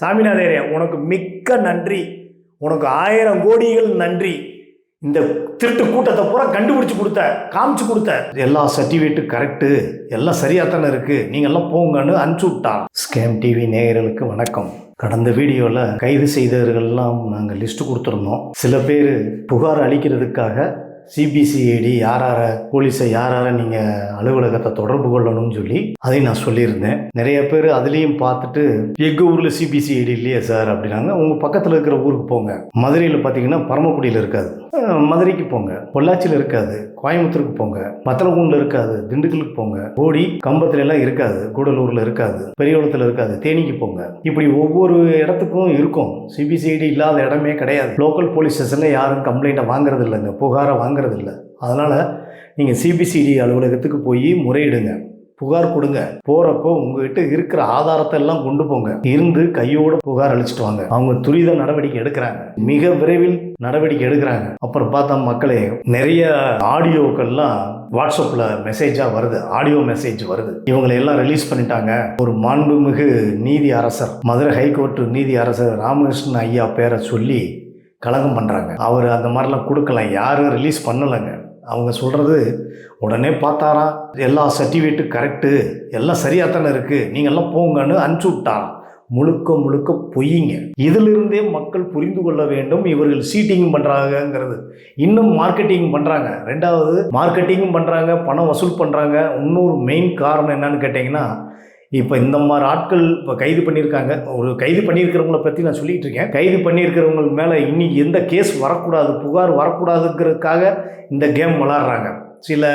சாமிநாதரே உனக்கு மிக்க நன்றி. உனக்கு ஆயிரம் கோடிகள் நன்றி. இந்த திருட்டு கூட்டத்தை பூரா கண்டுபிடிச்சு கொடுத்த காமிச்சு கொடுத்த. எல்லா சர்டிஃபிகேட்டும் கரெக்டு எல்லாம் சரியாக தானே இருக்குது நீங்கள் எல்லாம் போங்கன்னு அனுப்பிச்சு விட்டான். ஸ்கேம் டிவி நேயர்களுக்கு வணக்கம். கடந்த வீடியோவில் கைது செய்தவர்கள்லாம் நாங்கள் லிஸ்ட்டு கொடுத்துருந்தோம். சில பேர் புகார் அளிக்கிறதுக்காக சிபிசிஐடி யார் யார போலீஸை யார் யார நீங்கள் அலுவலகத்தை தொடர்பு கொள்ளணும்னு சொல்லி அதையும் நான் சொல்லியிருந்தேன். நிறைய பேர் அதுலேயும் பார்த்துட்டு எங்கள் ஊரில் சிபிசிஐடி இல்லையா சார் அப்படின்னாங்க. உங்கள் பக்கத்தில் இருக்கிற ஊருக்கு போங்க. மதுரையில் பார்த்தீங்கன்னா பரமக்குடியில் இருக்காது. மதுரைக்கு போங்க. பொள்ளாச்சியில் இருக்காது. கோயம்புத்தூருக்கு போங்க. மத்தலகுண்டில் இருக்காது. திண்டுக்கலுக்கு போங்க. ஓடி கம்பத்துல எல்லாம் இருக்காது. கூடலூரில் இருக்காது. பெரியகுளத்தில் இருக்காது. தேனிக்கு போங்க. இப்படி ஒவ்வொரு இடத்துக்கும் இருக்கும். சிபிசிஐடி இல்லாத இடமே கிடையாது. லோக்கல் போலீஸ் ஸ்டேஷனில் யாரும் கம்ப்ளைண்ட்டை வாங்குறது இல்லைங்க புகாரை வாங்குறது இல்லை அதனால் நீங்கள் சிபிசிடி அலுவலகத்துக்கு போய் முறையிடுங்க. புகார் கொடுங்க. போறப்போ உங்ககிட்ட இருக்கிற ஆதாரத்தை எல்லாம் கொண்டு போங்க. இருந்து கையோட புகார் அழிச்சிட்டு வாங்க. அவங்க துரித நடவடிக்கை எடுக்கிறாங்க. மிக விரைவில் நடவடிக்கை எடுக்கிறாங்க. அப்புறம் பார்த்தா மக்களே நிறைய ஆடியோக்கள்லாம் வாட்ஸ்அப்பில் மெசேஜாக வருது. ஆடியோ மெசேஜ் வருது. இவங்களை எல்லாம் ரிலீஸ் பண்ணிட்டாங்க. ஒரு மாண்புமிகு நீதி அரசர் மதுரை ஹைகோர்ட் நீதி அரசர் ராமகிருஷ்ணன் ஐயா பேரை சொல்லி கலகம் பண்ணுறாங்க அவர் அந்த மாதிரிலாம் கொடுக்கலாம். யாரும் ரிலீஸ் பண்ணலைங்க. அவங்க சொல்கிறது உடனே பார்த்தாராம் எல்லா சர்டிஃபிகேட்டும் கரெக்டு எல்லாம் சரியாக தானே இருக்குது நீங்கள்லாம் போங்கன்னு அனுப்பிச்சி விட்டாராம் முழுக்க முழுக்க பொய்யுங்க இதிலிருந்தே மக்கள் புரிந்து கொள்ள வேண்டும். இவர்கள் சீட்டிங் பண்ணுறாங்கங்கிறது இன்னும் மார்க்கெட்டிங் பண்ணுறாங்க ரெண்டாவது மார்க்கெட்டிங்கும் பண்ணுறாங்க பணம் வசூல் பண்ணுறாங்க இன்னொரு மெயின் காரணம் என்னன்னு கேட்டிங்கன்னா இப்போ இந்த மாதிரி ஆட்கள் இப்போ கைது பண்ணியிருக்காங்க. ஒரு கைது பண்ணியிருக்கிறவங்கள பற்றி நான் சொல்லிட்டு இருக்கேன். கைது பண்ணியிருக்கிறவங்க மேலே இன்னைக்கு எந்த கேஸ் வரக்கூடாது புகார் வரக்கூடாதுங்கிறதுக்காக இந்த கேம் விளாட்றாங்க. சில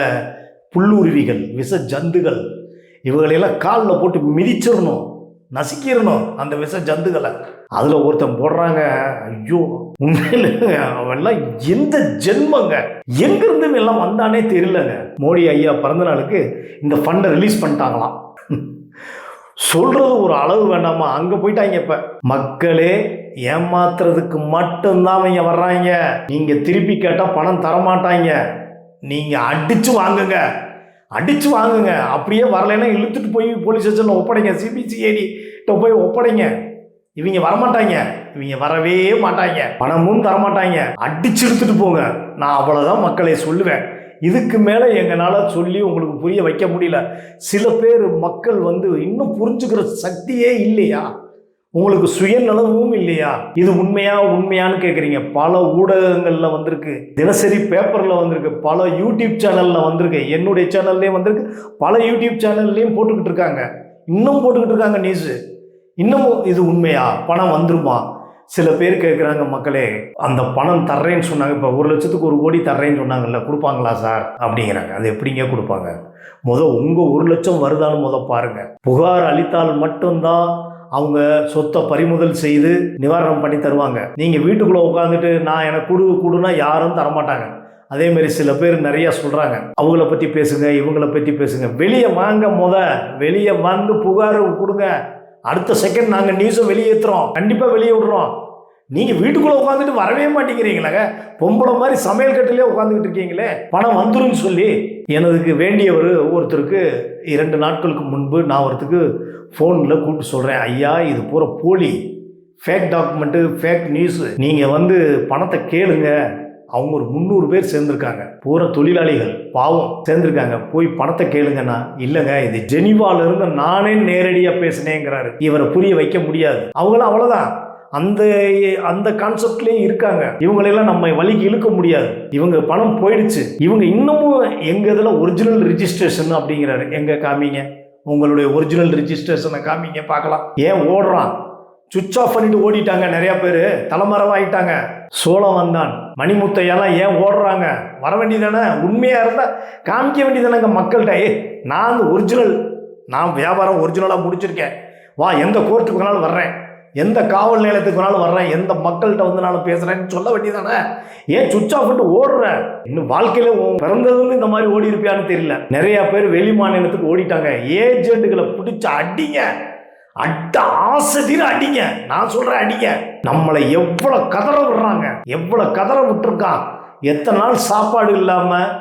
புல்லுருவிகள் விஷ ஜந்துகள் இவங்களையெல்லாம் காலில் போட்டு மிதிச்சிடணும் நசுக்கிடணும் அந்த விஷ ஜந்துகளை. அதில் ஒருத்தன் போடுறாங்க ஐயோ உண்மையில் அவன்லாம் எந்த ஜென்மங்க? எங்கிருந்து எல்லாம் வந்தானே தெரியலங்க. மோடி ஐயா பிறந்த நாளுக்கு இந்த ஃபண்டை ரிலீஸ் பண்ணிட்டாங்களாம். சொல்றது ஒரு அளவு வேண்டாமா? அங்க போயிட்டாங்க இப்ப. மக்களே ஏமாத்துறதுக்கு மட்டும்தான் அவங்க வர்றாங்க. நீங்க திருப்பி கேட்டா பணம் தரமாட்டாங்க. நீங்க அடிச்சு வாங்குங்க. அடிச்சு வாங்குங்க. அப்படியே வரலைன்னா இழுத்துட்டு போய் போலீஸ் ஸ்டேஷன்ல ஒப்படைங்க. சிபிசிஐடி போய் ஒப்படைங்க. இவங்க வரமாட்டாங்க. இவங்க வரவே மாட்டாங்க. பணமும் தரமாட்டாங்க. அடிச்சு எடுத்துட்டு போங்க. நான் அவ்வளோதான் மக்களை சொல்லுவேன். இதுக்கு மேலே எங்களால் சொல்லி உங்களுக்கு புரிய வைக்க முடியல. சில பேர் மக்கள் வந்து இன்னும் புரிஞ்சுக்கிற சக்தியே இல்லையா? உங்களுக்கு சுயநலமும் இல்லையா? இது உண்மையா உண்மையான்னு கேட்குறீங்க பல ஊடகங்களில் வந்திருக்கு. தினசரி பேப்பரில் வந்திருக்கு. பல யூடியூப் சேனலில் வந்திருக்கு. என்னுடைய சேனல்லையும் வந்திருக்கு. பல யூடியூப் சேனல்லையும் போட்டுக்கிட்டு இருக்காங்க. இன்னும் போட்டுக்கிட்டு இருக்காங்க நியூஸு இன்னமும் இது உண்மையா? பணம் வந்துருமா? சில பேர் கேட்குறாங்க மக்களே அந்த பணம் தர்றேன்னு சொன்னாங்க. இப்போ ஒரு லட்சத்துக்கு ஒரு கோடி தர்றேன்னு சொன்னாங்கல்ல கொடுப்பாங்களா சார்? அப்படிங்கிறாங்க. அது எப்படிங்க கொடுப்பாங்க? முத உங்கள் ஒரு லட்சம் வருதான்னு முத பாருங்கள் புகார் அளித்தால் மட்டும்தான் அவங்க சொத்தை பறிமுதல் செய்து நிவாரணம் பண்ணி தருவாங்க. நீங்கள் வீட்டுக்குள்ளே உட்காந்துட்டு நான் எனக்கு குடு குடுனா யாரும் தரமாட்டாங்க. அதே மாதிரி சில பேர் நிறையா சொல்கிறாங்க அவங்கள பற்றி பேசுங்க இவங்கள பற்றி பேசுங்க. வெளியே வாங்க முத வெளியே வந்து புகார் கொடுங்க. அடுத்த செகண்ட் நாங்கள் நியூஸை வெளியேற்றுறோம் கண்டிப்பாக வெளியே விடுறோம் நீங்கள் வீட்டுக்குள்ளே உட்காந்துட்டு வரவே மாட்டேங்கிறீங்களாங்க? பொம்பளை மாதிரி சமையல் கட்டிலே உட்காந்துக்கிட்டு இருக்கீங்களே? பணம் வந்துருன்னு சொல்லி எனதுக்கு வேண்டியவர் ஒருத்தருக்கு இரண்டு நாட்களுக்கு முன்பு நான் ஒருத்தருக்கு ஃபோனில் கூப்பிட்டு சொல்கிறேன் ஐயா இது பூரா போலி. ஃபேக் டாக்குமெண்ட்டு ஃபேக் நியூஸு நீங்கள் வந்து பணத்தை கேளுங்க. அவங்க ஒரு முந்நூறு பேர் சேர்ந்துருக்காங்க. பூரா தொழிலாளிகள் பாவம் சேர்ந்துருக்காங்க. போய் பணத்தை கேளுங்கன்னா இல்லைங்க இது ஜெனிவால இருந்து நானே நேரடியாக பேசினேங்கிறாரு. இவரை புரிய வைக்க முடியாது. அவங்களாம் அவ்வளோதான் அந்த அந்த கான்செப்ட்லேயே இருக்காங்க. இவங்களெல்லாம் நம்ம வழிக்கு இழுக்க முடியாது. இவங்க பணம் போயிடுச்சு. இவங்க இன்னமும் எங்கள் இதில் ஒரிஜினல் ரிஜிஸ்ட்ரேஷன் அப்படிங்கிறாரு. எங்கே காமிங்க? உங்களுடைய ஒரிஜினல் ரிஜிஸ்ட்ரேஷனை காமிங்க பார்க்கலாம். ஏன் ஓடுறான்? சுவிட்ச் ஆஃப் பண்ணிட்டு ஓடிட்டாங்க நிறையா பேர். தலைமறைவாயிட்டாங்க. சோளம் வந்தான். மணிமுத்தையெல்லாம் ஏன் ஓடுறாங்க? வர வேண்டியதானே உண்மையாக இருந்தால் காமிக்க வேண்டியதானங்க மக்கள்கிட்ட? ஏ நான் ஒரிஜினல் நான் வியாபாரம் ஒரிஜினலாக முடிச்சிருக்கேன். வா எந்த கோர்ட்டுக்கு வேணாலும் வர்றேன். எந்த காவல் நிலையத்துக்கு வேணாலும் வர்றேன். எந்த மக்கள்கிட்ட வந்து நான் பேசுகிறேன்னு சொல்ல வேண்டியதானே ஏன் சுவிச் ஆஃப் பண்ணிட்டு ஓடுறேன் இன்னும் வாழ்க்கையில் பிறந்ததுன்னு இந்த மாதிரி ஓடி இருப்பியான்னு தெரியல. நிறைய பேர் வெளி மாநிலத்துக்கு ஓடிட்டாங்க. ஏஜென்ட்டுகளை பிடிச்சி அடிங்க. அட்ட ஆசை தீர அடிங்க. நான் சொல்கிறேன் அடிங்க. நம்மளை எவ்வளோ கதற விடுறாங்க? எவ்வளோ கதற விட்டுருக்கான் எத்தனை நாள் சாப்பாடு இல்லாமல்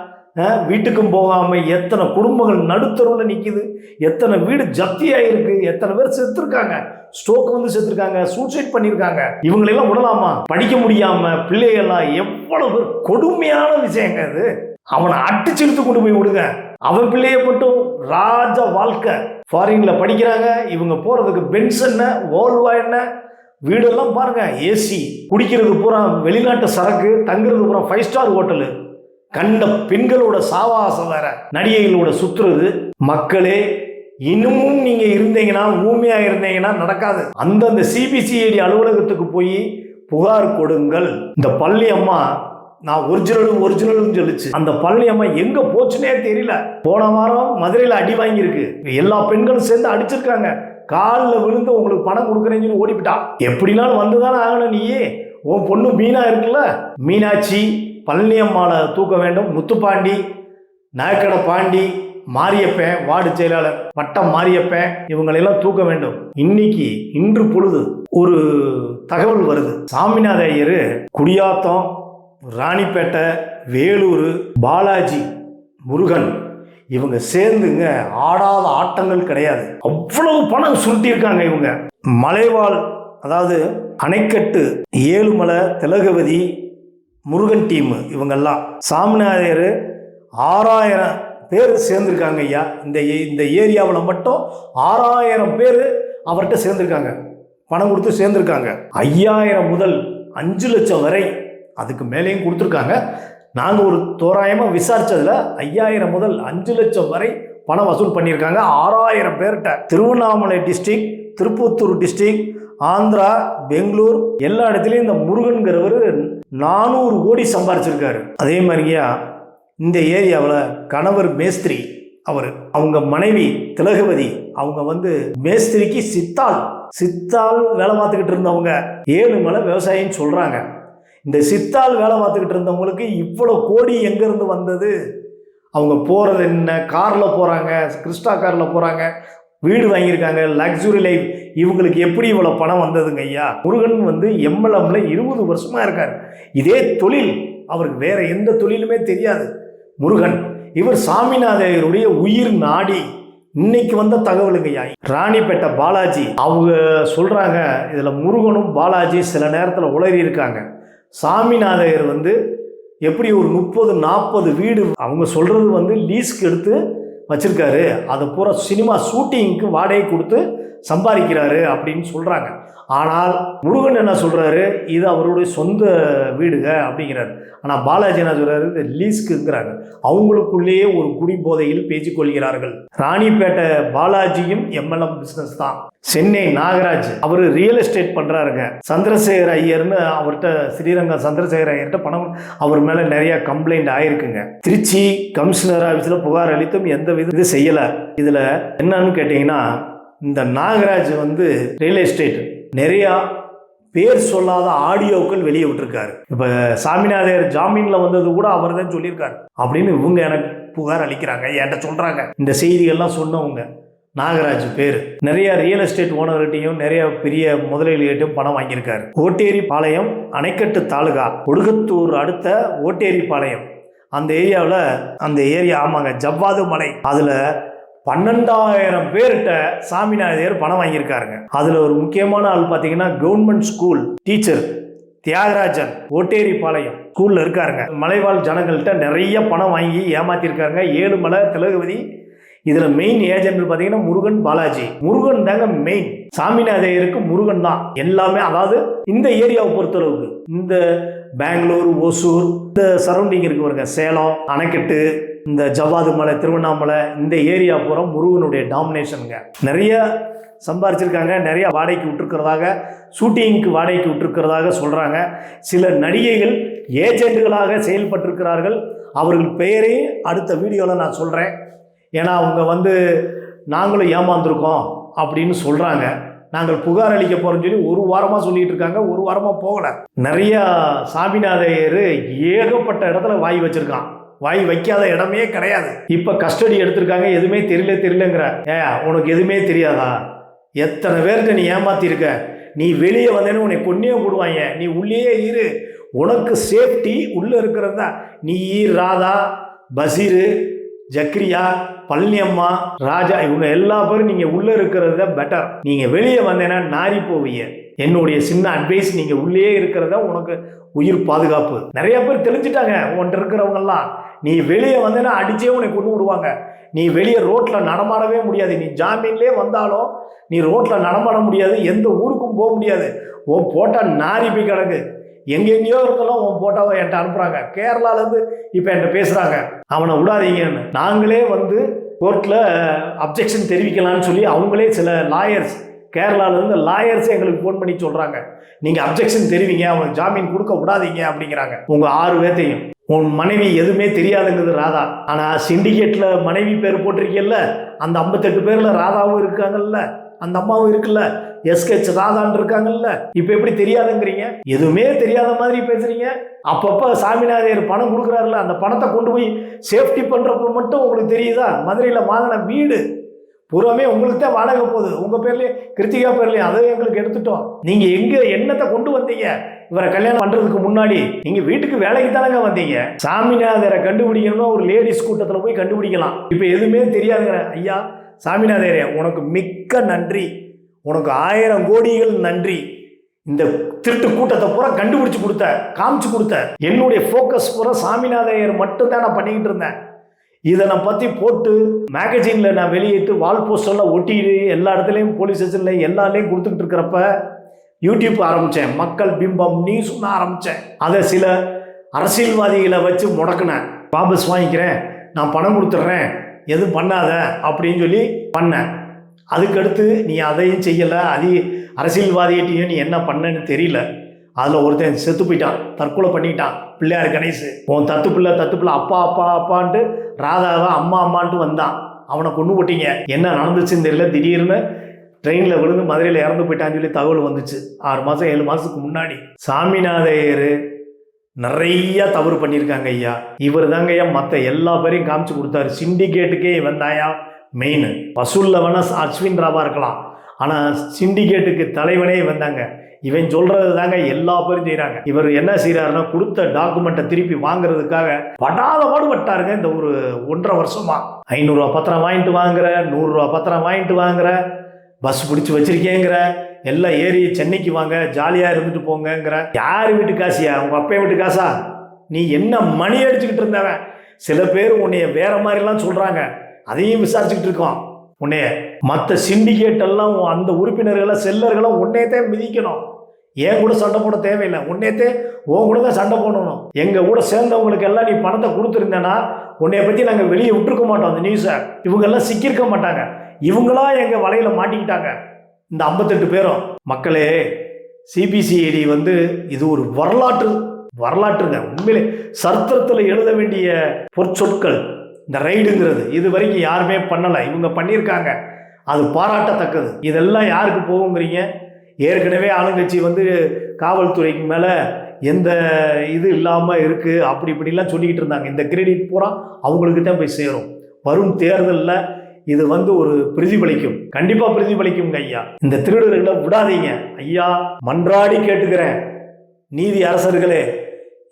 வீட்டுக்கும் போகாமல் எத்தனை குடும்பங்கள் நடுத்தருவில் நிற்கிது எத்தனை வீடு ஜப்தியாயிருக்கு? எத்தனை பேர் செத்துருக்காங்க? ஸ்ட்ரோக் வந்து செத்துருக்காங்க சூசைட் பண்ணியிருக்காங்க இவங்களெல்லாம் விடலாமா? படிக்க முடியாம பிள்ளைகள்லாம் எவ்வளவு கொடுமையான விஷயங்க அது அவனை அடிச்சு இழுத்து கொண்டு போய் விடுங்க. அவன் பிள்ளைய மட்டும் ராஜ வாழ்க்கை. ஃபாரின்ல படிக்கிறாங்க. இவங்க போறதுக்கு பென்ஸ் என்ன ஓல்வா என்ன வீடெல்லாம் பாருங்க ஏசி குடிக்கிறது பூரா வெளிநாட்டு சரக்கு தங்குறது பூரா ஃபைவ் ஸ்டார் ஹோட்டலு கண்ட பெண்களோட சாவாசம் வேற நடிகைகளோட சுத்துறது. மக்களே இன்னமும் நீங்க இருந்தீங்கன்னா ஊமையா இருந்தீங்கன்னா நடக்காது. அந்தந்த சிபிசிஐடி அலுவலகத்துக்கு போய் புகார் கொடுங்கள். இந்த பள்ளி அம்மா நான் ஒரிஜினலும் ஒரிஜினலும் சொல்லிச்சு. அந்த பள்ளி அம்மா எங்க போச்சுனே தெரியல. போன வாரம் மதுரையில் அடி வாங்கியிருக்கு. எல்லா பெண்களும் சேர்ந்து அடிச்சிருக்காங்க. காலில் விழுந்து உங்களுக்கு பணம் கொடுக்குறேன்னு சொல்லி ஓடிவிட்டா எப்படினாலும் வந்து தானே ஆகணும் நீயே? உன் பொண்ணு மீனா இருக்குல்ல? மீனாட்சி பழனியம்மாவை தூக்க வேண்டும். முத்துப்பாண்டி நாயக்கட பாண்டி மாரியப்பன் வார்டு செயலாளர் பட்டம் மாரியப்பன் இவங்களெல்லாம் தூக்க வேண்டும். இன்னைக்கு இன்று பொழுது ஒரு தகவல் வருது. சாமிநாத ஐயர் குடியாத்தம் ராணிப்பேட்டை வேலூர் பாலாஜி முருகன். இவங்க சேர்ந்துங்க ஆடாத ஆட்டங்கள் கிடையாது. அவ்வளவு பணம் சுருட்டியிருக்காங்க இவங்க. மலைவாழ் அதாவது அணைக்கட்டு ஏழுமலை திலகவதி முருகன் டீம் இவங்கெல்லாம். சாமிநாதையர் ஆறாயிரம் பேர் சேர்ந்துருக்காங்க ஐயா. இந்த இந்த ஏரியாவில் மட்டும் ஆறாயிரம் பேர் அவர்கிட்ட சேர்ந்துருக்காங்க. பணம் கொடுத்து சேர்ந்துருக்காங்க. ஐயாயிரம் முதல் அஞ்சு லட்சம் வரை அதுக்கு மேலேயும் கொடுத்துருக்காங்க. நாங்கள் ஒரு தோராயமாக விசாரித்ததில் ஐயாயிரம் முதல் அஞ்சு லட்சம் வரை பணம் வசூல் பண்ணியிருக்காங்க. ஆறாயிரம் பேர்கிட்ட திருவண்ணாமலை டிஸ்ட்ரிக் திருப்பத்தூர் டிஸ்ட்ரிக் ஆந்திரா பெங்களூர் எல்லா இடத்துலையும் இந்த முருகன்கிறவர் நானூறு கோடி சம்பாரிச்சிருக்காரு. அதே மாதிரியா இந்த ஏரியாவில் கணவர் மேஸ்திரி அவர் அவங்க மனைவி திலகவதி அவங்க வந்து மேஸ்திரிக்கு சித்தாள் சித்தாள் வேலை பார்த்துக்கிட்டு இருந்தவங்க. ஏழு மலை விவசாயின்னு சொல்கிறாங்க இந்த சித்தாள் வேலை பார்த்துக்கிட்டு இருந்தவங்களுக்கு இவ்வளோ கோடி எங்கேருந்து வந்தது? அவங்க போகிறது என்ன? காரில் போகிறாங்க கிறிஸ்டா காரில் போகிறாங்க வீடு வாங்கியிருக்காங்க லக்ஸுரி லைஃப் இவங்களுக்கு எப்படி இவ்வளோ பணம் வந்ததுங்க ஐயா? முருகன் வந்து எம்எல்எம்ல இருபது வருஷமாக இருக்கார். இதே தொழில் அவருக்கு வேற எந்த தொழிலுமே தெரியாது. முருகன் இவர் சாமிநாதையருடைய உயிர் நாடி இன்னைக்கு வந்த தகவலுங்க ஐயா. ராணிப்பேட்டை பாலாஜி அவங்க சொல்கிறாங்க இதில் முருகனும் பாலாஜி சில நேரத்தில் உளறி இருக்காங்க சாமிநாதையர் வந்து எப்படி ஒரு முப்பது நாற்பது வீடு அவங்க சொல்கிறது வந்து லீஸ்க்கு எடுத்து வச்சுருக்காரு. அதை பூரா சினிமா ஷூட்டிங்க்கு வாடகை கொடுத்து சம்பாதிக்கிறாரு அப்படின்னு சொல்கிறாங்க ஆனால் முருகன் என்ன சொல்கிறாரு இது அவருடைய சொந்த வீடுங்க அப்படிங்கிறாரு. ஆனால் பாலாஜி என்ன சொல்கிறாரு இது லீஸ்க்குங்கிறாங்க. அவங்களுக்குள்ளேயே ஒரு குடி போதையில் பேசிக்கொள்கிறார்கள். ராணிப்பேட்டை பாலாஜியும் எம்எல்எம் பிஸ்னஸ் தான். சென்னை நாகராஜ் அவர் ரியல் எஸ்டேட் பண்ணுறாருங்க சந்திரசேகர் ஐயர்னு அவர்கிட்ட ஸ்ரீரங்கம் சந்திரசேகர் ஐயர்கிட்ட பணம் அவர் மேலே நிறைய கம்ப்ளைண்ட் ஆயிருக்குங்க. திருச்சி கமிஷனர் ஆஃபீஸில் புகார் அளித்தும் எந்த வித இது செய்யலை. இதில் என்னன்னு கேட்டிங்கன்னா இந்த நாகராஜ் வந்து ரியல் எஸ்டேட் நிறையா பேர் சொல்லாத ஆடியோக்கள் வெளியே விட்டுருக்காரு. இப்போ சாமிநாதர் ஜாமீனில் வந்தது கூட அவர் தான் சொல்லியிருக்காரு. அப்படின்னு இவங்க எனக்கு புகார் அளிக்கிறாங்க என்கிட்ட சொல்கிறாங்க இந்த செய்திகள்லாம் சொன்னவங்க நாகராஜ் பேர். நிறைய ரியல் எஸ்டேட் ஓனர்கிட்டையும் நிறைய பெரிய முதலீடுகிட்டையும் பணம் வாங்கியிருக்காரு. ஓட்டேரி பாளையம் அணைக்கட்டு தாலுகா ஒடுகத்தூர் அடுத்த ஓட்டேரி பாளையம். அந்த ஏரியாவில் அந்த ஏரியா ஆமாங்க ஜவ்வாது மலை. அதில் பன்னெண்டாயிரம் பேர்கிட்ட சாமிநாதையர் பணம் வாங்கியிருக்காருங்க. அதில் ஒரு முக்கியமான ஆள் பார்த்தீங்கன்னா government school teacher Thiyagarajan Otteripalayam ஸ்கூலில் இருக்காருங்க. மலைவாழ் ஜனங்கள்கிட்ட நிறைய பணம் வாங்கி ஏமாத்திருக்காருங்க. ஏழுமலை திலகவதி. இதில் மெயின் ஏஜென்ட் பார்த்தீங்கன்னா முருகன் பாலாஜி. முருகன் தாங்க மெயின் சாமிநாதையருக்கு முருகன் தான். எல்லாமே அதாவது இந்த ஏரியாவை பொறுத்தளவுக்கு இந்த பெங்களூர் ஒசூர் இந்த சரௌண்டிங் இருக்கு பாருங்க. சேலம் அணைக்கட்டு இந்த ஜவ்வாது மலை திருவண்ணாமலை இந்த ஏரியா பூரா முருகனுடைய டாமினேஷனுங்க நிறைய சம்பாரிச்சிருக்காங்க நிறைய வாடகைக்கு விட்டுருக்கிறதாக ஷூட்டிங்க்கு வாடகைக்கு விட்டுருக்கிறதாக சொல்கிறாங்க சில நடிகைகள் ஏஜென்ட்டுகளாக செயல்பட்டிருக்கிறார்கள். அவர்கள் பெயரே அடுத்த வீடியோவில் நான் சொல்கிறேன் ஏன்னா அவங்க வந்து நாங்களும் ஏமாந்துருக்கோம் அப்படின்னு சொல்கிறாங்க நாங்கள் புகார் அளிக்க போகிறோம்னு சொல்லி ஒரு வாரமாக சொல்லிட்டு இருக்காங்க ஒரு வாரமாக போகலை. நிறையா சாமிநாதையர் ஏகப்பட்ட இடத்துல வாய் வச்சுருக்கான். வாய் வைக்காத இடமே கிடையாது. இப்போ கஸ்டடி எடுத்திருக்காங்க எதுவுமே தெரியல தெரியலங்கிற. ஏ உனக்கு எதுவுமே தெரியாதா? எத்தனை பேர்கிட்ட நீ ஏமாத்திருக்க? நீ வெளியே வந்தேன்னு உன்னை கொன்னே போடுவாங்க. நீ உள்ளேயே இரு. உனக்கு சேஃப்டி உள்ளே இருக்கிறது தான். நீ ராதா பசீரு ஜக்ரியா பழனியம்மா ராஜா இவங்க எல்லா பேரும் நீங்க உள்ள இருக்கிறத பெட்டர் நீங்க வெளியே வந்தேன்னா நாரி போவீங்க. என்னுடைய சின்ன அட்வைஸ் நீங்க உள்ளே இருக்கிறத உனக்கு உயிர் பாதுகாப்பு. நிறைய பேர் தெரிஞ்சுட்டாங்க உன்கிட்ட இருக்கிறவங்கெல்லாம் நீ வெளியே வந்தேன்னா அடிச்சே உன்னை கொண்டு விடுவாங்க. நீ வெளியே ரோட்டில் நடமாடவே முடியாது. நீ ஜாமீன்லேயே வந்தாலும் நீ ரோட்டில் நடமாட முடியாது. எந்த ஊருக்கும் போக முடியாது. உன் போட்டா நாரி போய் கிடக்கு. எங்கெங்கேயோ இருந்தாலும் உன் போட்டோவை என்கிட்ட அனுப்புகிறாங்க கேரளாலேருந்து இப்போ என்கிட்ட பேசுகிறாங்க அவனை விடாதீங்கன்னு. நாங்களே வந்து கோர்ட்டில் அப்ஜெக்ஷன் தெரிவிக்கலாம்னு சொல்லி அவங்களே சில லாயர்ஸ் கேரளாவிலேருந்து லாயர்ஸ் எங்களுக்கு ஃபோன் பண்ணி சொல்கிறாங்க நீங்கள் அப்ஜெக்ஷன் தெரிவிங்க அவனுக்கு ஜாமீன் கொடுக்க விடாதீங்க அப்படிங்கிறாங்க. உங்கள் ஆறு பேர்த்தையும். உன் மனைவி எதுவுமே தெரியாதுங்கிறது ராதா. ஆனால் சிண்டிகேட்டில் மனைவி பேர் போட்டிருக்கீல்ல அந்த ஐம்பத்தெட்டு பேரில் ராதாவும் இருக்காங்கல்ல அந்த அம்மாவும் இருக்குல்ல எஸ்கெச் ராதான் இருக்காங்கல்ல இப்போ எப்படி தெரியாதுங்கிறீங்க? எதுவுமே தெரியாத மாதிரி பேசுறீங்க. அப்பப்போ சாமிநாதையர் பணம் கொடுக்குறாருல அந்த பணத்தை கொண்டு போய் சேஃப்டி பண்ணுறப்ப மட்டும் உங்களுக்கு தெரியுதா? மதுரையில் வாங்கின வீடு. பூராமே உங்களுக்கு தான் வாடகை போகுது. உங்கள் பேர்லேயே கிருத்திகா பேர்லேயும் அதை எங்களுக்கு எடுத்துட்டோம். நீங்கள் எங்கே என்னத்தை கொண்டு வந்தீங்க? இவரை கல்யாணம் பண்ணுறதுக்கு முன்னாடி நீங்கள் வீட்டுக்கு வேலைக்கு தானங்க வந்தீங்க? சாமிநாதரை கண்டுபிடிக்கணும்னா ஒரு லேடிஸ் கூட்டத்தில் போய் கண்டுபிடிக்கலாம். இப்போ எதுவுமே தெரியாதுங்க. ஐயா சாமிநாதரே உனக்கு மிக்க நன்றி. உனக்கு ஆயிரம் கோடிகள் நன்றி. இந்த திருட்டு கூட்டத்தை பூரா கண்டுபிடிச்சு கொடுத்த காமிச்சு கொடுத்த. என்னுடைய ஃபோக்கஸ் பூரா சாமிநாதையர் மட்டும்தான் நான் பண்ணிக்கிட்டு இருந்தேன். இதை நான் பற்றி போட்டு மேகசினில் நான் வெளியிட்டு வால் போஸ்டரில் ஒட்டிட்டு எல்லா இடத்துலையும் போலீஸ் ஸ்டேஷனில் எல்லாத்துலேயும் கொடுத்துக்கிட்டு இருக்கிறப்ப யூடியூப் ஆரம்பித்தேன் மக்கள் பிம்பம் நியூஸ்னு ஆரம்பித்தேன் அதை சில அரசியல்வாதிகளை வச்சு முடக்கினேன். வாபஸ் வாங்கிக்கிறேன். நான் பணம் கொடுத்துட்றேன். எதுவும் பண்ணாத அப்படின்னு சொல்லி பண்ணேன். அதுக்கடுத்து நீ அதையும் செய்யலை. அதையும் அரசியல்வாதிகிட்டையும் நீ என்ன பண்ணன்னு தெரியல. அதில் ஒருத்தன் செத்து போயிட்டான் தற்கொலை பண்ணிக்கிட்டான் பிள்ளையார் கணேஷ் உன் தத்து பிள்ளை தத்து பிள்ளை அப்பா அப்பா அப்பான்ட்டு ராதாவை அம்மா அம்மான்ட்டு வந்தான். அவனை கொண்டு போட்டீங்க. என்ன நடந்துச்சுன்னு தெரியல. திடீர்னு ட்ரெயினில் விழுந்து மதுரையில் இறந்து போயிட்டான்னு சொல்லி தகவல் வந்துச்சு. ஆறு மாதம் ஏழு மாதத்துக்கு முன்னாடி. சாமிநாதையர் நிறைய தவறு பண்ணியிருக்காங்க ஐயா. இவர் தாங்க ஐயா மற்ற எல்லா பேரையும் காமிச்சு கொடுத்தாரு. சிண்டிகேட்டுக்கே இவன் தாயா மெயின் வசூலில் வேணால் அஸ்வின் ராவா இருக்கலாம். ஆனால் சிண்டிகேட்டுக்கு தலைவனே இவன் தாங்க இவன் சொல்றது தாங்க எல்லா பேரும் செய்கிறாங்க இவர் என்ன செய்கிறாருன்னா கொடுத்த டாக்குமெண்ட்டை திருப்பி வாங்குறதுக்காக படாத பாடுபட்டாருங்க இந்த ஒரு ஒன்றரை வருஷமா. ஐநூறுரூவா பத்திரம் வாங்கிட்டு வாங்குற நூறுரூவா பத்திரம் வாங்கிட்டு வாங்குற பஸ் பிடிச்சி வச்சிருக்கேங்கிற எல்லாம் ஏறி சென்னைக்கு வாங்க ஜாலியாக இருந்துட்டு போங்கங்கிற. யார் வீட்டு காசியா? உங்கள் அப்பைய வீட்டு காசா? நீ என்ன மணி அடிச்சுக்கிட்டு இருந்தவன்? சில பேர் உன்னைய வேற மாதிரிலாம் சொல்கிறாங்க அதையும் விசாரிச்சுக்கிட்டு இருக்கோம். உன்னைய மற்ற சிண்டிகேட் எல்லாம் அந்த உறுப்பினர்களை செல்லர்களை உன்னையத்தான் மிதிக்கணும். ஏன் கூட சண்டை போட தேவையில்லை. உன்னையத்தே உன் கூட தான் சண்டை போடணும். எங்கள் கூட சேர்ந்தவங்களுக்கு எல்லாம் நீ பணத்தை கொடுத்துருந்தேன்னா உன்னைய பற்றி நாங்கள் வெளியே விட்டுருக்க மாட்டோம் அந்த நியூஸை இவங்கெல்லாம் சிக்கியிருக்க மாட்டாங்க. இவங்களா எங்கள் வலையில் மாட்டிக்கிட்டாங்க. இந்த ஐம்பத்தெட்டு பேரும். மக்களே சிபிசிஐடி வந்து இது ஒரு வரலாற்று வரலாற்றுங்க. உண்மையிலே சரித்திரத்தில் எழுத வேண்டிய பொற்சொற்கள். இந்த ரைடுங்கிறது இது வரைக்கும் யாருமே பண்ணலை. இவங்க பண்ணியிருக்காங்க. அது பாராட்டத்தக்கது. இதெல்லாம் யாருக்கு போகுங்கிறீங்க? ஏற்கனவே ஆளுங்கட்சி வந்து காவல்துறைக்கு மேலே எந்த இது இல்லாமல் இருக்குது அப்படி இப்படிலாம் சொல்லிக்கிட்டு இருந்தாங்க. இந்த கிரெடிட் பூரா அவங்களுக்கு தான் போய் சேரும். வரும் தேர்தலில் இது வந்து ஒரு பிரதிபலிக்கும். கண்டிப்பாக பிரதிபலிக்குங்க ஐயா. இந்த திருடர்களை விடாதீங்க. ஐயா மன்றாடி கேட்டுக்கிறேன். நீதி அரசர்களே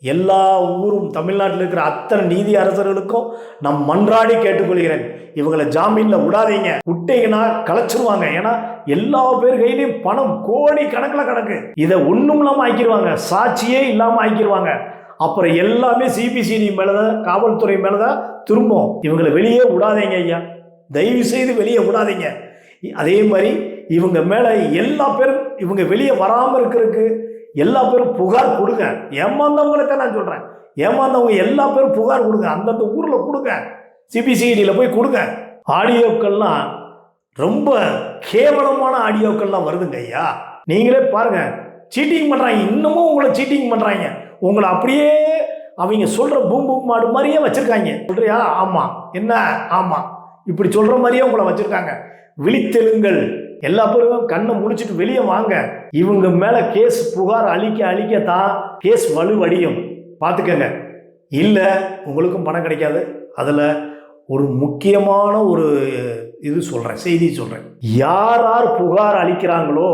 எல்லா ஊரும் தமிழ்நாட்டில் இருக்கிற அத்தனை நீதி அரசர்களுக்கும் நம் மன்றாடி கேட்டுக்கொள்கிறேன். இவங்களை ஜாமீனில் விடாதீங்க. விட்டீங்கன்னா கலைச்சிருவாங்க. ஏன்னா எல்லா பேர் கையிலையும் பணம் கோடி கணக்கில் கணக்கு. இதை ஒன்றும் இல்லாமல் ஆக்கிடுவாங்க சாட்சியே இல்லாமல் ஆக்கிடுவாங்க அப்புறம் எல்லாமே சிபிசிடி மேலே தான் காவல்துறை மேலே தான் திரும்பும். இவங்களை வெளியே விடாதீங்க ஐயா. தயவு செய்து வெளியே விடாதீங்க. அதே மாதிரி இவங்க மேலே எல்லா பேரும் இவங்க வெளியே வராமல் இருக்கிறதுக்கு எல்லா பேரும் புகார் கொடுங்க. ஏமாந்தவங்களுக்கு தான் நான் சொல்கிறேன் ஏமாந்தவங்க எல்லா பேரும் புகார் கொடுங்க. அந்தந்த ஊரில் கொடுங்க. சிபிசிஐடியில் போய் கொடுங்க. ஆடியோக்கள்லாம் ரொம்ப கேவலமான ஆடியோக்கள்லாம் வருதுங்க ஐயா. நீங்களே பாருங்க. சீட்டிங் பண்ணுறாங்க இன்னமும் உங்களை சீட்டிங் பண்ணுறாங்க உங்களை அப்படியே அவங்க சொல்கிற பூம் பூம் மாடு மாதிரியே வச்சுருக்காங்க. சொல்கிறியா ஆமாம் என்ன? ஆமாம் இப்படி சொல்கிற மாதிரியே உங்களை வச்சுருக்காங்க. விழித்தெழுங்கள். எல்லா பேரும் கண்ணை முடிச்சுட்டு வெளியே வாங்க. இவங்க மேலே கேஸ் புகார் அழிக்க அழிக்க தான் கேஸ் வலுவடியும். பார்த்துக்கங்க. இல்லை உங்களுக்கும் பணம் கிடைக்காது. அதில் ஒரு முக்கியமான ஒரு இது சொல்கிறேன் செய்தி சொல்கிறேன் யார் யார் புகார் அளிக்கிறாங்களோ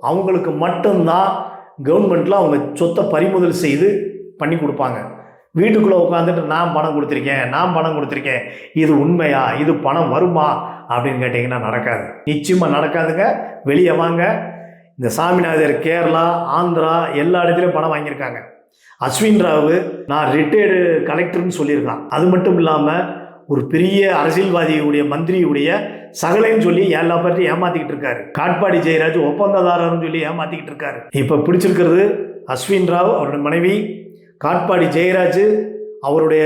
அவங்களுக்கு மட்டும்தான் கவர்மெண்ட்டில் அவங்க சொத்தை பறிமுதல் செய்து பண்ணி கொடுப்பாங்க. வீட்டுக்குள்ளே உட்காந்துட்டு நான் பணம் கொடுத்துருக்கேன் நான் பணம் கொடுத்துருக்கேன். இது உண்மையா? இது பணம் வருமா? அப்படின்னு கேட்டிங்கன்னா நடக்காது. நிச்சயமாக நடக்காதுங்க. வெளியே வாங்க. இந்த சாமிநாதர் கேரளா ஆந்திரா எல்லா இடத்துலையும் பணம் வாங்கியிருக்காங்க. அஸ்வின் ராவு நான் ரிட்டையர்டு கலெக்டர்னு சொல்லியிருக்கான் அது மட்டும் இல்லாமல் ஒரு பெரிய அரசியல்வாதியுடைய மந்திரியுடைய சகலைன்னு சொல்லி எல்லா பேர்த்தையும் ஏமாத்திக்கிட்டு இருக்காரு. காட்பாடி ஜெயராஜ் ஒப்பந்ததாரர்னு சொல்லி ஏமாத்திக்கிட்டு இருக்காரு. இப்போ பிடிச்சிருக்கிறது அஸ்வின் ராவ் அவருடைய மனைவி காட்பாடி ஜெயராஜ் அவருடைய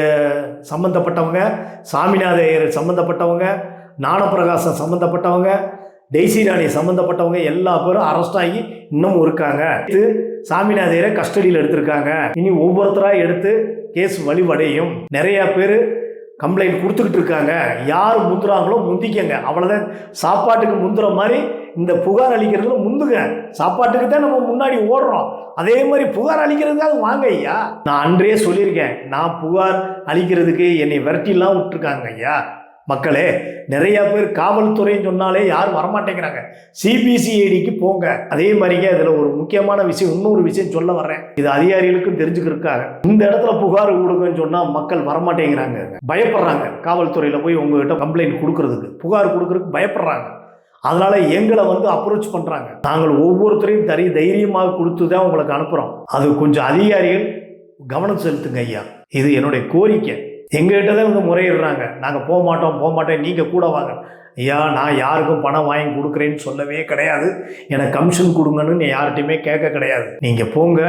சம்பந்தப்பட்டவங்க சாமிநாத ஐயர் சம்பந்தப்பட்டவங்க ஞானப்பிரகாசம் சம்மந்தப்பட்டவங்க டெய்சி ராணி சம்மந்தப்பட்டவங்க எல்லா பேரும் அரெஸ்ட் ஆகி இன்னமும் இருக்காங்க. இது சாமிநாதையரை கஸ்டடியில் எடுத்திருக்காங்க. இனி ஒவ்வொருத்தராக எடுத்து கேஸ் வழிவடையும் நிறைய பேர் கம்ப்ளைண்ட் கொடுத்துக்கிட்டு இருக்காங்க. யார் முந்துறாங்களோ முந்திக்கங்க. அவ்வளோதான் சாப்பாட்டுக்கு முந்துற மாதிரி இந்த புகார் அளிக்கிறதுல முந்துங்க. சாப்பாட்டுக்கு தான் நம்ம முன்னாடி ஓடுறோம். அதே மாதிரி புகார் அளிக்கிறதுக்காக வாங்க ஐயா. நான் அன்றே சொல்லியிருக்கேன். நான் புகார் அளிக்கிறதுக்கு என்னை விரட்டிலாம் விட்டுருக்காங்க ஐயா. மக்களே நிறைய பேர் காவல்துறைன்னு சொன்னாலே யாரும் வரமாட்டேங்கிறாங்க. சிபிசிஐடிக்கு போங்க. அதே மாதிரிங்க இதில் ஒரு முக்கியமான விஷயம் இன்னொரு விஷயம் சொல்ல வர்றேன். இது அதிகாரிகளுக்கும் தெரிஞ்சுக்கிறதுக்காக. இந்த இடத்துல புகார் கொடுங்கன்னு சொன்னால் மக்கள் வரமாட்டேங்கிறாங்க. பயப்படுறாங்க காவல்துறையில் போய் உங்ககிட்ட கம்ப்ளைண்ட் கொடுக்கறதுக்கு. புகார் கொடுக்கறதுக்கு பயப்படுறாங்க. அதனால எங்களை வந்து அப்ரோச் பண்ணுறாங்க நாங்கள் ஒவ்வொருத்தரையும் தரி தைரியமாக கொடுத்து தான் உங்களுக்கு அனுப்புகிறோம் அது கொஞ்சம் அதிகாரிகள் கவனம் செலுத்துங்க ஐயா. இது என்னுடைய கோரிக்கை. எங்ககிட்ட தான் வந்து முறையிடுறாங்க. நாங்கள் போக மாட்டோம் போக மாட்டோம் நீங்கள் கூட வாங்க. ஐயா நான் யாருக்கும் பணம் வாங்கி கொடுக்குறேன்னு சொல்லவே கிடையாது. எனக்கு கமிஷன் கொடுங்கன்னு நீ யார்கிட்டையுமே கேட்க கிடையாது. நீங்கள் போங்க.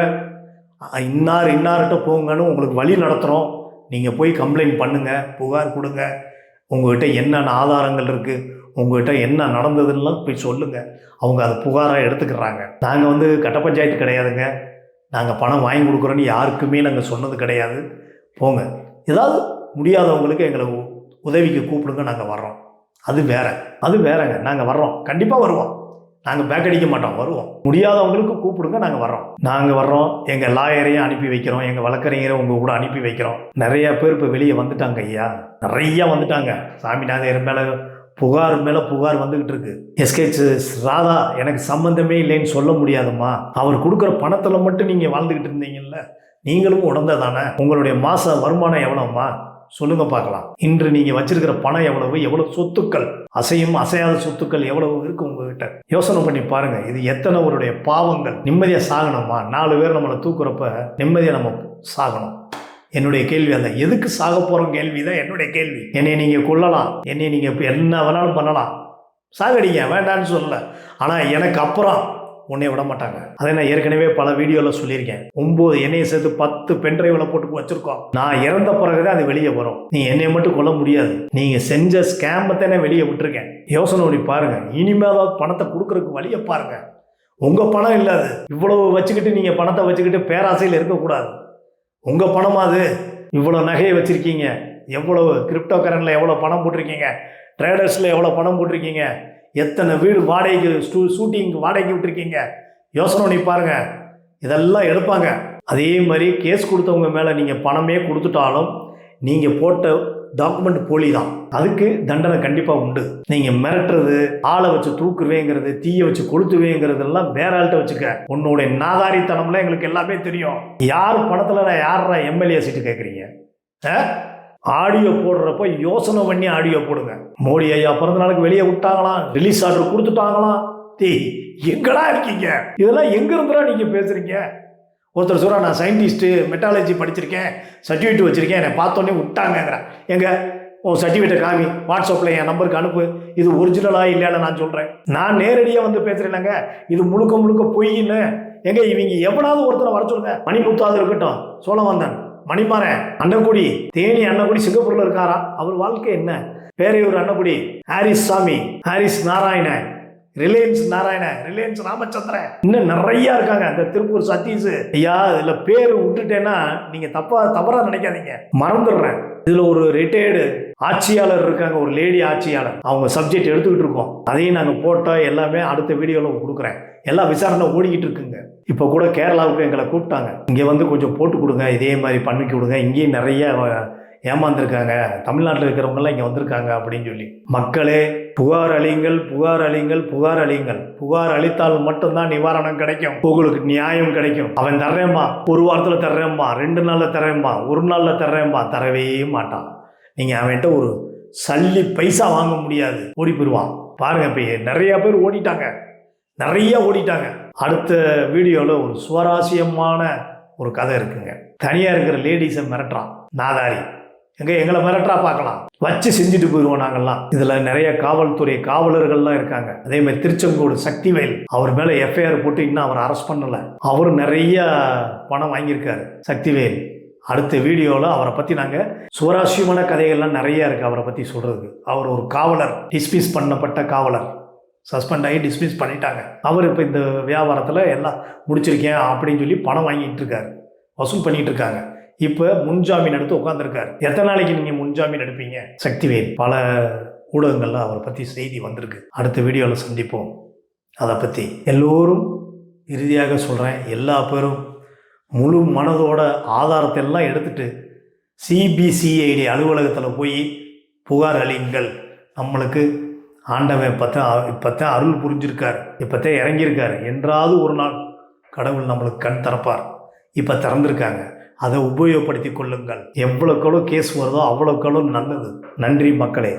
இன்னார் இன்னார்கிட்ட போங்கன்னு உங்களுக்கு வழி நடத்துகிறோம் நீங்கள் போய் கம்ப்ளைண்ட் பண்ணுங்கள் புகார் கொடுங்க. உங்கள்கிட்ட என்னென்ன ஆதாரங்கள் இருக்குது உங்கள்கிட்ட என்ன நடந்ததுன்னெலாம் போய் சொல்லுங்கள் அவங்க அதை புகாராக எடுத்துக்கிறாங்க. நாங்கள் வந்து கட்ட பஞ்சாயத்து கிடையாதுங்க. நாங்கள் பணம் வாங்கி கொடுக்குறோன்னு யாருக்குமே நாங்கள் சொன்னது கிடையாது. போங்க. ஏதாவது முடியாதவங்களுக்கு எங்களை உ- உதவிக்கு கூப்பிடுங்க நாங்கள் வர்றோம். அது வேற. அது வேறங்க. நாங்கள் வர்றோம். கண்டிப்பாக வருவோம். நாங்கள் பேக் அடிக்க மாட்டோம். வருவோம். முடியாதவங்களுக்கு கூப்பிடுங்க நாங்கள் வர்றோம். நாங்கள் வர்றோம். எங்கள் லாயரையும் அனுப்பி வைக்கிறோம். எங்கள் வழக்கறிஞரை உங்கள் கூட அனுப்பி வைக்கிறோம். நிறைய பேர் இப்போ வெளியே வந்துட்டாங்க ஐயா. நிறையா வந்துட்டாங்க. சாமிநாதையர் மேலே புகார் மேலே புகார் வந்துக்கிட்டு இருக்கு. எஸ்கேச் ராதா எனக்கு சம்மந்தமே இல்லைன்னு சொல்ல முடியாதும்மா. அவர் கொடுக்குற பணத்தில் மட்டும் நீங்கள் வாழ்ந்துக்கிட்டு இருந்தீங்கல்ல. நீங்களும் உடந்த தானே உங்களுடைய மாத வருமானம் எவ்வளோம்மா சொல்லுங்க பார்க்கலாம். இன்று நீங்கள் வச்சிருக்கிற பணம் எவ்வளவு? எவ்வளவு சொத்துக்கள்? அசையும் அசையாத சொத்துக்கள் எவ்வளவு இருக்கு உங்ககிட்ட? யோசனை பண்ணி பாருங்க. இது எத்தனை பாவங்கள்? நிம்மதியாக சாகணுமா? நாலு பேர் நம்மளை தூக்குறப்ப நிம்மதியாக நம்ம சாகணும். என்னுடைய கேள்வி அந்த. எதுக்கு சாக போகிறோம் கேள்வி தான் என்னுடைய கேள்வி. என்னை நீங்கள் கொல்லலாம். என்னை நீங்கள் இப்போ என்ன வேணாலும் பண்ணலாம். சாகடிங்க. வேண்டான்னு சொல்லல. ஆனால் எனக்கு அப்புறம் உன்னை விட மாட்டாங்க. அதை நான் ஏற்கனவே பல வீடியோவில் சொல்லியிருக்கேன். ஒம்பது எண்ணெயை சேர்த்து பத்து பென்ட்ரைவில் போட்டு வச்சுருக்கோம். நான் இறந்த பிறகுதான் அது வெளியே வரும். நீ என்னை மட்டும் கொல்ல முடியாது. நீங்கள் செஞ்ச ஸ்கேமை தானே வெளியே விட்டுருக்கேன். யோசனை பண்ணி பாருங்கள் இனிமேலாவது பணத்தை கொடுக்கறதுக்கு வழியை பாருங்கள் உங்கள் பணம் இல்லாது இவ்வளவு வச்சுக்கிட்டு நீங்கள் பணத்தை வச்சுக்கிட்டு பேராசையில் இருக்கக்கூடாது. உங்கள் பணமா அது? இவ்வளோ நகையை வச்சுருக்கீங்க. எவ்வளோ கிரிப்டோ கரண்டில் எவ்வளோ பணம் போட்டிருக்கீங்க? ட்ரேடர்ஸில் எவ்வளோ பணம் போட்டிருக்கீங்க? எத்தனை வீடு வாடகைக்கு ஸ்டூ ஷூட்டிங்க்கு வாடகைக்கு விட்டுருக்கீங்க? யோசனை பண்ணி பாருங்க. இதெல்லாம் எடுப்பாங்க. அதே மாதிரி கேஸ் கொடுத்தவங்க மேலே நீங்கள் பணமே கொடுத்துட்டாலும் நீங்கள் போட்ட டாக்குமெண்ட் போலி தான். அதுக்கு தண்டனை கண்டிப்பாக உண்டு. நீங்கள் மிரட்டுறது ஆளை வச்சு தூக்குவேங்கிறது தீயை வச்சு கொளுத்துவேங்கிறதெல்லாம் வேற ஆள்கிட்ட வச்சுக்க. உன்னுடைய நாதாரித்தனம்லாம் எங்களுக்கு எல்லாமே தெரியும். யார் பணத்தில் யாரா எம்எல்ஏ சீட்டு கேட்குறீங்க ஆடியோ போடுறப்ப யோசனை பண்ணி ஆடியோ போடுங்க. மோடி ஐயா பிறந்த நாளுக்கு வெளியே விட்டாங்களாம் ரிலீஸ் ஆர்டர் கொடுத்துட்டாங்களாம் தீ எங்கடா இருக்கீங்க? இதெல்லாம் எங்க இருந்துடா நீங்க பேசுறீங்க? ஒருத்தர் சொல்றா நான் சயின்டிஸ்ட்டு மெட்டாலஜி படிச்சிருக்கேன் சர்டிஃபிகேட் வச்சிருக்கேன் என்னை பார்த்தோன்னே விட்டாங்கிறேன் எங்க? உன் சர்டிஃபிகேட்டை காமி வாட்ஸ்அப்பில் என் நம்பருக்கு அனுப்பு. இது ஒரிஜினலா இல்லைன்னு நான் சொல்கிறேன் நான் நேரடியாக வந்து பேசுகிறேன்லங்க இது முழுக்க முழுக்க பொய்ன்னு. எங்க இவங்க எவனாவது ஒருத்தரை வர சொல்லுங்க? மணிமுத்தாவது இருக்கட்டும். சோழவந்தன். மணிமாறன் அன்னக்குடி தேனி அன்னக்குடி சிங்கப்பூர்ல இருக்காரா? அவர் வாழ்க்கை என்ன? பேரையூர் அன்னக்குடி ஹாரிஸ் சாமி ஹாரிஸ் நாராயணன் ரிலையன்ஸ் நாராயணன் ரிலையன்ஸ் ராமச்சந்திரன். இன்னும் நிறைய இருக்காங்க. இந்த திருப்பூர் சதீஷ் ஐயா இதுல பேர் விட்டுட்டேன்னா நீங்க தப்பா தவறா நினைக்காதீங்க. மறந்துடுறேன். இதுல ஒரு ரிட்டையர்டு ஆட்சியாளர் இருக்காங்க ஒரு லேடி ஆட்சியாளர். அவங்க சப்ஜெக்ட் எடுத்துக்கிட்டு இருக்கோம். அதையும் நாங்கள் போட்டோம் எல்லாமே அடுத்த வீடியோவில் கொடுக்குறேன். எல்லா விசாரணை ஓடிக்கிட்டு இருக்குங்க. இப்போ கூட கேரளாவுக்கு எங்களை கூப்பிட்டாங்க. இங்கே வந்து கொஞ்சம் போட்டு கொடுங்க இதே மாதிரி பண்ணி கொடுங்க. இங்கேயும் நிறைய ஏமாந்துருக்காங்க. தமிழ்நாட்டில் இருக்கிறவங்களாம் இங்கே வந்திருக்காங்க அப்படின்னு சொல்லி. மக்களே புகார் அழியுங்கள் புகார் அளியுங்கள் புகார் அளியுங்கள். புகார் அளித்தால் மட்டும்தான் நிவாரணம் கிடைக்கும். உங்களுக்கு நியாயம் கிடைக்கும். அவன் தர்றேம்மா. ஒரு வாரத்தில் தர்றேம்மா. ரெண்டு நாளில் தர்றேம்மா. ஒரு நாளில் தர்றேம்மா. தரவே மாட்டான். நீங்கள் அவன்கிட்ட ஒரு சல்லி பைசா வாங்க முடியாது. ஓடி போயிடுவான் பாருங்க இப்போ நிறைய பேர் ஓடிட்டாங்க. நிறைய ஓடிட்டாங்க. அடுத்த வீடியோவில் ஒரு சுவாரஸ்யமான ஒரு கதை இருக்குங்க. தனியாக இருக்கிற லேடிஸை மிரட்டுறான். நாதாரி. எங்க எங்களை மிரட்டா பார்க்கலாம். வச்சு செஞ்சுட்டு போயிடுவோம் நாங்கள்லாம் இதில் நிறைய காவல்துறை காவலர்கள்லாம் இருக்காங்க. அதே மாதிரி திருச்செங்கோடு சக்திவேல் அவர் மேலே எஃப்ஐஆர் போட்டு இன்னும் அவர் அரெஸ்ட் பண்ணலை. அவரும் நிறைய பணம் வாங்கியிருக்காரு சக்திவேல். அடுத்த வீடியோவில் அவரை பற்றி நாங்கள் சுவராசியமான கதைகள்லாம் நிறைய இருக்குது அவரை பற்றி சொல்கிறதுக்கு அவர் ஒரு காவலர் டிஸ்மிஸ் பண்ணப்பட்ட காவலர். சஸ்பெண்ட் ஆகி டிஸ்மிஸ் பண்ணிட்டாங்க. அவர் இப்போ இந்த வியாபாரத்தில் எல்லாம் முடிச்சிருக்கேன் அப்படின்னு சொல்லி பணம் வாங்கிட்டு இருக்காரு. வசூல் பண்ணிகிட்டு இருக்காங்க. இப்போ முன்ஜாமீன் எடுத்து உட்காந்துருக்காரு எத்தனை நாளைக்கு நீங்கள் முன்ஜாமீன் எடுப்பீங்க? சக்திவேல் பல ஊடகங்களில் அவரை பற்றி செய்தி வந்திருக்கு. அடுத்த வீடியோவில் சந்திப்போம். அதை பற்றி எல்லோரும் இறுதியாக சொல்கிறேன் எல்லா பேரும் முழு மனதோட ஆதாரத்தை எல்லாம் எடுத்துட்டு சிபிசிஐடி அலுவலகத்தில் போய் புகார் அளியுங்கள். நம்மளுக்கு ஆண்டவன் இப்போத்தான் இப்போத்தான் அருள் புரிஞ்சிருக்கார். இப்போத்தான் இறங்கியிருக்காரு. என்றாவது ஒரு நாள் கடவுள் நம்மளுக்கு கண் திறப்பார். இப்போ திறந்திருக்காங்க. அதை உபயோகப்படுத்தி கொள்ளுங்கள். எவ்வளோக்களோ கேஸ் வருதோ அவ்வளோக்களோ நல்லது. நன்றி மக்களே.